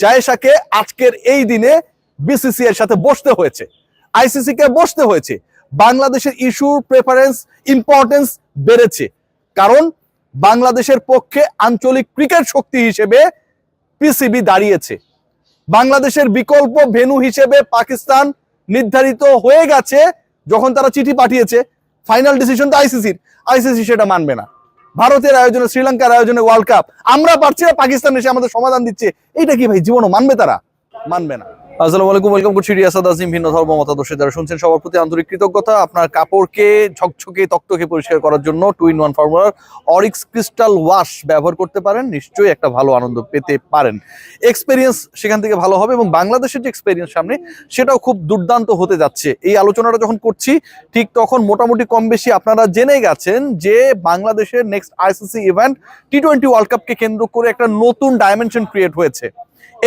জায়েশাকে আজকের এই দিনে বিসিসি এর সাথে বসতে হয়েছে। আইসিসি কে বসতে হয়েছে। বাংলাদেশের ইস্যুর প্রেফারেন্স ইম্পর্টেন্স বেড়েছে। কারণ বাংলাদেশের পক্ষে আঞ্চলিক ক্রিকেট শক্তি হিসেবে পিসিবি দাঁড়িয়েছে। বাংলাদেশের বিকল্প ভেনু হিসেবে পাকিস্তান নির্ধারিত হয়ে গেছে যখন তারা চিঠি পাঠিয়েছে। ফাইনাল ডিসিশন তো আইসিসির আইসিসি সেটা মানবে না। ভারতের আয়োজনে, শ্রীলঙ্কার আয়োজনে ওয়ার্ল্ড কাপ আমরা পারছি না, পাকিস্তান এসে আমাদের সমাধান দিচ্ছে। এটা কি ভাই, জীবনও মানবে তারা? মানবে না। আসসালামু আলাইকুম ওয়েলকাম করছি ভিন্ন শুনছেন সবার প্রতি আন্তরিক কৃতজ্ঞতা। আপনার কাপড়কে পরিষ্কার করার জন্য two in one Orix crystal wash ব্যবহার করতে পারেন। নিশ্চয়ই একটা ভালো আনন্দ পেতে পারেন। সেখান থেকে ভালো হবে এবং বাংলাদেশের যে এক্সপেরিয়েন্স সামনে, সেটাও খুব দুর্দান্ত হতে যাচ্ছে। এই আলোচনাটা যখন করছি, ঠিক তখন মোটামুটি কম বেশি আপনারা জেনে গেছেন যে বাংলাদেশের next ICC event T twenty world কাপকে কেন্দ্র করে একটা নতুন ডাইমেনশন ক্রিয়েট হয়েছে।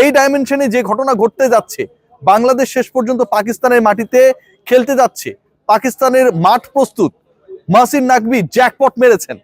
এই ডাইমেনশনে যে ঘটনা ঘটতে যাচ্ছে, বাংলাদেশ শেষ পর্যন্ত পাকিস্তানের মাটিতে খেলতে যাচ্ছে, পাকিস্তানের মাঠ প্রস্তুত, মাসির নাকবি জ্যাকপট মেরেছেন।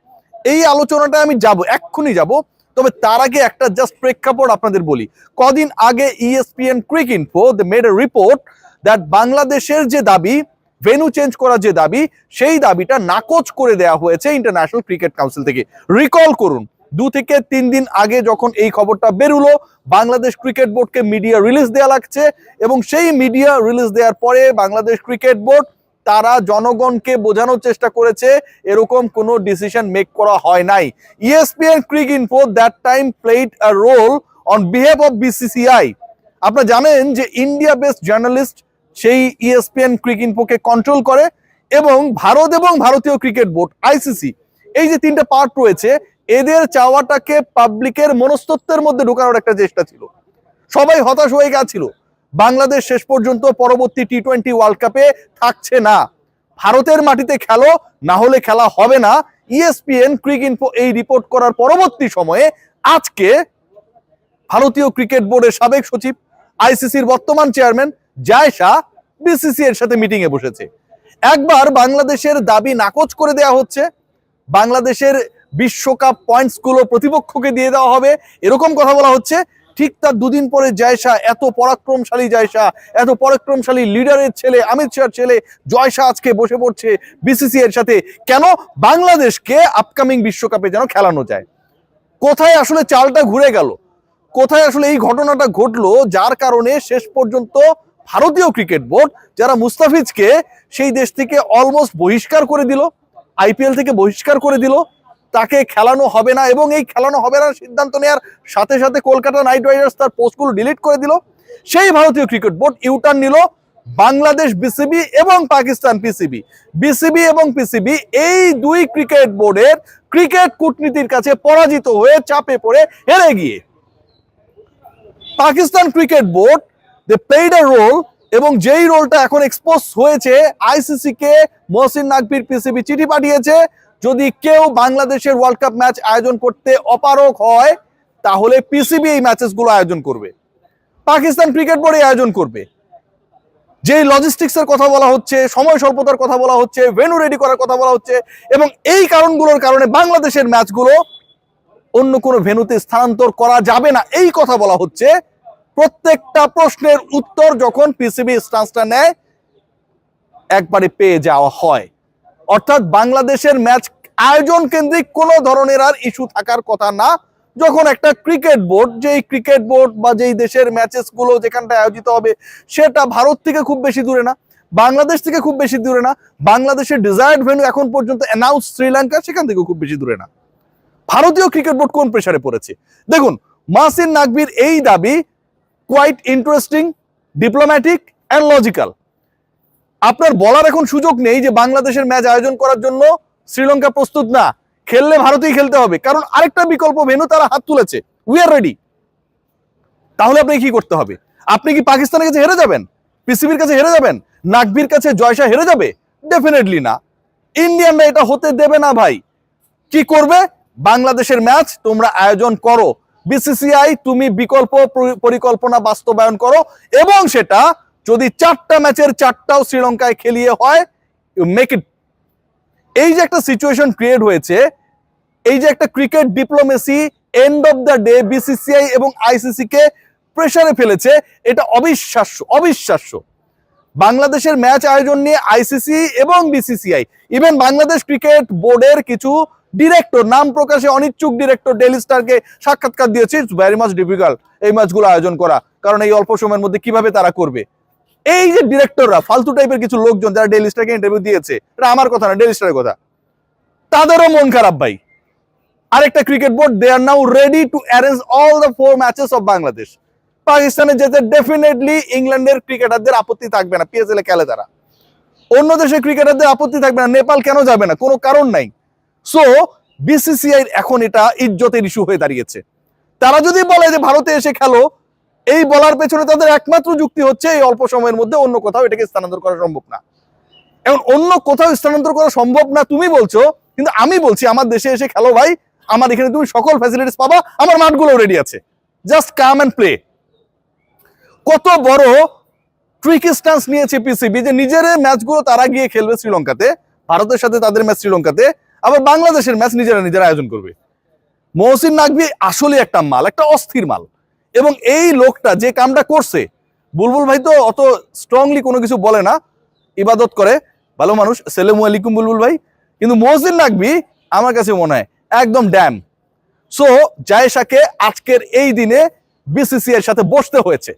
এই আলোচনাটা আমি যাব, এক্ষুনি যাব, তবে তার আগে একটা জাস্ট প্রেক্ষাপট আপনাদের বলি। কদিন আগে ESPN cricinfo the made a report that বাংলাদেশের যে দাবি ভেনু চেঞ্জ করার যে দাবি, সেই দাবিটা নাকচ করে দেওয়া হয়েছে ইন্টারন্যাশনাল ক্রিকেট কাউন্সিল থেকে। রিকল করুন দু থেকে তিন দিন আগে যখন এই খবরটা বেরুলো, বাংলাদেশ ক্রিকেট বোর্ডকে মিডিয়া রিলিজ দেওয়া লাগছে এবং সেই মিডিয়া রিলিজ দেওয়ার পরে বাংলাদেশ ক্রিকেট বোর্ড তারা জনগণকে বোঝানোর চেষ্টা করেছে, এরকম কোনো ডিসিশন মেক করা হয় নাই। ESPN cricinfo that time played a role on behalf of BCCI আপনারা জানেন যে ইন্ডিয়া বেসড জার্নালিস্ট সেই ইএসপিএন ক্রিক ইনফোকে কন্ট্রোল করে এবং ভারত এবং ভারতীয় ক্রিকেট বোর্ড আইসিসি এই যে তিনটা পার্ট রয়েছে এদের চাওয়াটাকে পাবলিকের মনস্তত্বের মধ্যে ঢোকানোর একটা চেষ্টা ছিল। সবাই হতাশ হয়ে গেছিল। বাংলাদেশ শেষ পর্যন্ত পরবর্তী টি টোয়েন্টি ওয়ার্ল্ড কাপে থাকছে না। ভারতের মাটিতে খেলো, না হলে খেলা হবে না। ইএসপিএন ক্রিক ইনফো এই রিপোর্ট করার পরবর্তী সময়ে আজকে ভারতীয় ক্রিকেট বোর্ডের সাবেক সচিব আইসিসির বর্তমান চেয়ারম্যান জায়শা বিসিসি এর সাথে মিটিং এ বসেছে। একবার বাংলাদেশের দাবি নাকচ করে দেয়া হচ্ছে। বাংলাদেশের বিশ্বকাপ পয়েন্টসগুলো প্রতিপক্ষকে দিয়ে দেওয়া হবে। এরকম কথা বলা হচ্ছে। ঠিক তার দুদিন পরে জয়শা, এত পরাক্রমশালী জয়শা, এত পরাক্রমশালী লিডারের ছেলে অমিত শাহর ছেলে জয়শা আজকে বসে পড়ছে বিসিসি এর সাথে। কেন? বাংলাদেশকে আপকামিং বিশ্বকাপে যেন খেলানো যায়। কোথায় আসলে চালটা ঘুরে গেল? কোথায় আসলে এই ঘটনাটা ঘটলো? যার কারণে শেষ পর্যন্ত ভারতীয় ক্রিকেট বোর্ড, যারা মুস্তাফিজকে সেই দেশ থেকে অলমোস্ট বহিষ্কার করে দিল আইপিএল থেকে বহিষ্কার করে দিল তাকে খেলানো হবে না এবং এই খেলানো হবে না সিদ্ধান্ত নেওয়ার সাথে সাথে কলকাতা নাইট রাইডার্স তার পোস্টগুলো ডিলিট করে দিল। সেই ভারতীয় ক্রিকেট বোর্ড ইউটার্ন নিল বাংলাদেশ বিসিবি এবং পাকিস্তান পিসিবি বিসিবি এবং পিসিবি এই দুই ক্রিকেট বোর্ডের ক্রিকেট কূটনীতির কাছে পরাজিত হয়ে চাপে পড়ে হেরে গিয়ে। Pakistan cricket board they played a role এবং যেই রোলটা এখন এক্সপোজ হয়েছে আইসিসি কে মহসিন নাকবির পিসিবি চিঠি পাঠিয়েছে, যদি কেউ বাংলাদেশের ওয়ার্ল্ড কাপ ম্যাচ আয়োজন করতে অপারক হয়, তাহলে পিসিবি এই ম্যাচেসগুলো আয়োজন করবে। পাকিস্তান ক্রিকেট বোর্ড আয়োজন করবে। যেই লজিস্টিক্স এর কথা বলা হচ্ছে, সময় স্বল্পতার কথা বলা হচ্ছে ভেনু রেডি করার কথা বলা হচ্ছে, এবং এই কারণগুলোর কারণে বাংলাদেশের ম্যাচগুলো অন্য কোনো ভেনুতে স্থানান্তর করা যাবে না। এই কথা বলা হচ্ছে প্রত্যেকটা প্রশ্নের উত্তর যখন পিসিবি স্টান্সটা নেয়, একবারে পেয়ে যাওয়া হয়। অর্থাৎ বাংলাদেশের ম্যাচ আয়োজন কেন্দ্রিক কোনো ধরনের আর ইস্যু থাকার কথা না। যখন একটা ক্রিকেট বোর্ড, যেই ক্রিকেট বোর্ড বা যেই দেশের ম্যাচেসগুলো যেখানটায় আয়োজিত হবে, সেটা ভারত থেকে খুব বেশি দূরে না, বাংলাদেশ থেকে খুব বেশি দূরে না, বাংলাদেশের ডিজায়ার্ড ভেন্যু এখন পর্যন্ত অ্যানাউন্স শ্রীলঙ্কা সেখান থেকে খুব বেশি দূরে না। ভারতীয় ক্রিকেট বোর্ড কোন প্রেসারে পড়েছে? দেখুন মাসিন নাকবির এই দাবি quite interesting diplomatic and logical আপনার বলার এখন সুযোগ নেই যে বাংলাদেশের ম্যাচ আয়োজন করার জন্য শ্রীলঙ্কা প্রস্তুত না। খেললে ভারতেই খেলতে হবে। কারণ আরেকটা বিকল্প ভেনু তারা হাত তুলেছে। উই আর রেডি তাহলে আপনি কি করতে হবে? আপনি কি পাকিস্তানের কাছে হেরে যাবেন? পিসিবির কাছে হেরে যাবেন? নাকবির কাছে জয়শা হেরে যাবে? ডেফিনেটলি না। ইন্ডিয়ানরা এটা হতে দেবে না ভাই। কি করবে? বাংলাদেশের ম্যাচ তোমরা আয়োজন করো। বিসিসিআই তুমি বিকল্প পরি- পরিকল্পনা বাস্তবায়ন করো এবং সেটা যদি চারটা ম্যাচের চারটাও শ্রীলঙ্কায় খেলিয়ে হয় মেক ইট এই যে একটা সিচুয়েশন ক্রিয়েট হয়েছে, এই যে একটা cricket diplomacy end of the day BCCI এবং আইসিসি কে প্রেসারে ফেলেছে, এটা অবিশ্বাস্য অবিশ্বাস্য। বাংলাদেশের ম্যাচ আয়োজন নিয়ে আইসিসি এবং বিসিসিআই ইভেন বাংলাদেশ ক্রিকেট বোর্ডের কিছু ডিরেক্টর নাম প্রকাশে অনিচ্ছুক ডিরেক্টর ডেলি স্টারকে সাক্ষাৎকার দিয়েছে। ইটস ভেরি মাচ ডিফিকাল্ট এই ম্যাচগুলো আয়োজন করা। কারণ এই অল্প সময়ের মধ্যে কীভাবে তারা করবে? এই যে ডিরেক্টররা ফালতু টাইপের কিছু লোকজন যারা ডেলি স্টারকে ইন্টারভিউ দিয়েছে, এটা আমার কথা না ডেলি স্টারের কথা। তাদেরও মন খারাপ ভাই। আরেকটা cricket board they are now ready to arrange all the four matches of Bangladesh পাকিস্তানে যেতে ডেফিনেটলি ইংল্যান্ডের ক্রিকেটারদের আপত্তি থাকবে না পিএসএল এ খেলে তারা। অন্য দেশের ক্রিকেটারদের আপত্তি থাকবে না নেপাল কেন যাবে না, কোনো কারণ নাই। সো বিসিসিআই এখন এটা ইজ্জতের ইস্যু হয়ে দাঁড়িয়েছে। তারা যদি বলে যে ভারতে এসে খেলো, এই বলার পেছনে তাদের একমাত্র যুক্তি হচ্ছে এই অল্প সময়ের মধ্যে অন্য কোথাও এটাকে স্থানান্তর করা সম্ভব না। এখন অন্য কোথাও স্থানান্তর করা সম্ভব না, তুমি বলছো, কিন্তু আমি বলছি, আমার দেশে এসে খেলো ভাই, আমার এখানে তুমি সকল ফ্যাসিলিটিস পাবা, আমার মাঠগুলো রেডি আছে। জাস্ট কাম অ্যান্ড প্লে কত বড় ট্রিক স্ট্যান্স নিয়েছে পিসিবি যে নিজের ম্যাচগুলো তারা গিয়ে খেলবে শ্রীলঙ্কাতে, ভারতের সাথে তাদের ম্যাচ শ্রীলঙ্কাতে আবার বাংলাদেশের ম্যাচ নিজেরা নিজেরা আয়োজন করবে। মহসিন নাকবি আসলে একটা মাল, একটা অস্থির মাল। এবং এই লোকটা যে কামটা করছে, বুলবুল ভাই তো অত স্ট্রংলি কোনো কিছু বলে না, ইবাদত করে। ভালো মানুষ, সেলেমু আলাইকুম বুলবুল ভাই। কিন্তু মহসিন নাকবি আমার কাছে মনে হয় একদম ড্যাম সো জায়েশাকে আজকের এই দিনে বিসিসি এর সাথে বসতে হয়েছে।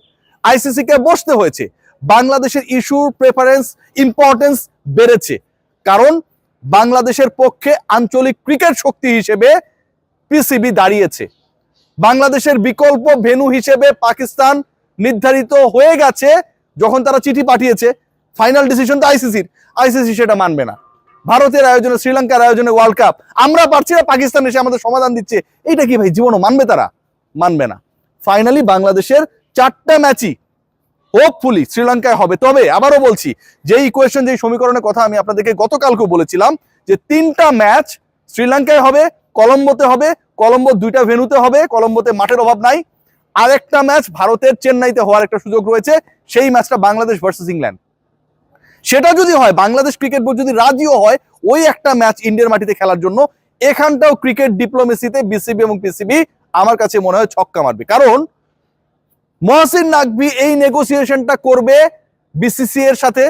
আইসিসি কে বসতে হয়েছে। বাংলাদেশের ইস্যুর প্রেফারেন্স ইম্পর্টেন্স বেড়েছে। কারণ বাংলাদেশের পক্ষে আঞ্চলিক ক্রিকেট শক্তি হিসেবে পিসিবি দাঁড়িয়েছে। বাংলাদেশের বিকল্প ভেনু হিসেবে পাকিস্তান নির্ধারিত হয়ে গেছে যখন তারা চিঠি পাঠিয়েছে। ফাইনাল ডিসিশন তো আইসিসির আইসিসি সেটা মানবে না। ভারতের আয়োজনে, শ্রীলঙ্কার আয়োজনে ওয়ার্ল্ড কাপ আমরা পারছি না পাকিস্তান এসে আমাদের সমাধান দিচ্ছে। এইটা কি ভাই, জীবনও মানবে তারা? মানবে না। ফাইনালি বাংলাদেশের চারটা ম্যাচই হোপফুলি শ্রীলঙ্কায় হবে। তবে আবারও বলছি যে ইকুয়েশন যে সমীকরণের কথা আমি আপনাদেরকে গতকালকেও বলেছিলাম, যে তিনটা ম্যাচ শ্রীলঙ্কায় হবে, কলম্বোতে হবে, কলম্বো দুইটা ভেনুতে হবে, কলম্বোতে মাঠের অভাব নাই। আরেকটা ম্যাচ ভারতের চেন্নাইতে হওয়ার একটা সুযোগ রয়েছে, সেই ম্যাচটা বাংলাদেশ ভার্সেস ইংল্যান্ড সেটা যদি হয়, বাংলাদেশ ক্রিকেট বোর্ড যদি রাজিও হয়, ওই একটা ম্যাচ ইন্ডিয়ার মাটিতে খেলার জন্য, এখানটাও ক্রিকেট ডিপ্লোমেসিতে বিসিবি এবং পিসিবি আমার কাছে মনে হয় ছক্কা মারবে। কারণ মহসিন নাকবি এই নেগোসিয়েশনটা করবে বিসিসি এর সাথে।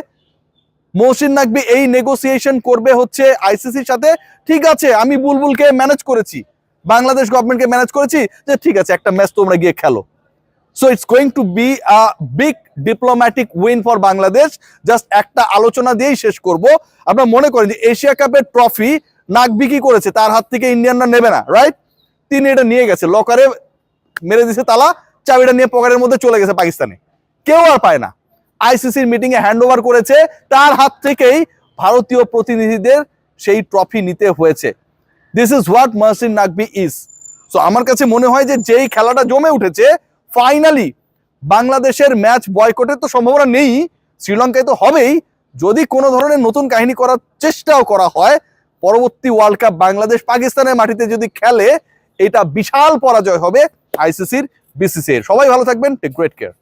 মহসিন নাকবি এই নেগোসিয়েশন করবে হচ্ছে আইসিসির সাথে। ঠিক আছে, আমি বুলবুলকে ম্যানেজ করেছি। বাংলাদেশ গভর্নমেন্টকে ম্যানেজ করেছি যে ঠিক আছে, একটা ম্যাচ তোমরা গিয়ে খেলো। So it's going to be a big diplomatic win for Bangladesh. Just একটা আলোচনা দিয়েই শেষ করব। আপনারা মনে করেন যে এশিয়া কাপের ট্রফি নাকবি কি করেছে? তার হাত থেকে ইন্ডিয়ানরা নেবে না রাইট তিনি এটা নিয়ে গেছে লকারে মেরে দিছে তালা। চাবিটা নিয়ে পকেটের মধ্যে চলে গেছে পাকিস্তানে। কেউ আর পায় না। আইসিসির মিটিং এ হ্যান্ড ওভার করেছে। তার হাত থেকেই ভারতীয় প্রতিনিধিদের সেই ট্রফি নিতে হয়েছে। This is what Mohsin Naqvi is so আমার কাছে মনে হয় যে যেই খেলাটা জমে উঠেছে ফাইনালি বাংলাদেশের ম্যাচ বয়কটের তো সম্ভাবনা নেই। শ্রীলঙ্কায় তো হবেই। যদি কোনো ধরনের নতুন কাহিনী করার চেষ্টাও করা হয়, পরবর্তী ওয়ার্ল্ড কাপ বাংলাদেশ পাকিস্তানের মাটিতে যদি খেলে, এটা বিশাল পরাজয় হবে আইসিসির বিসিসির সবাই ভালো থাকবেন টেক গ্রেট কেয়ার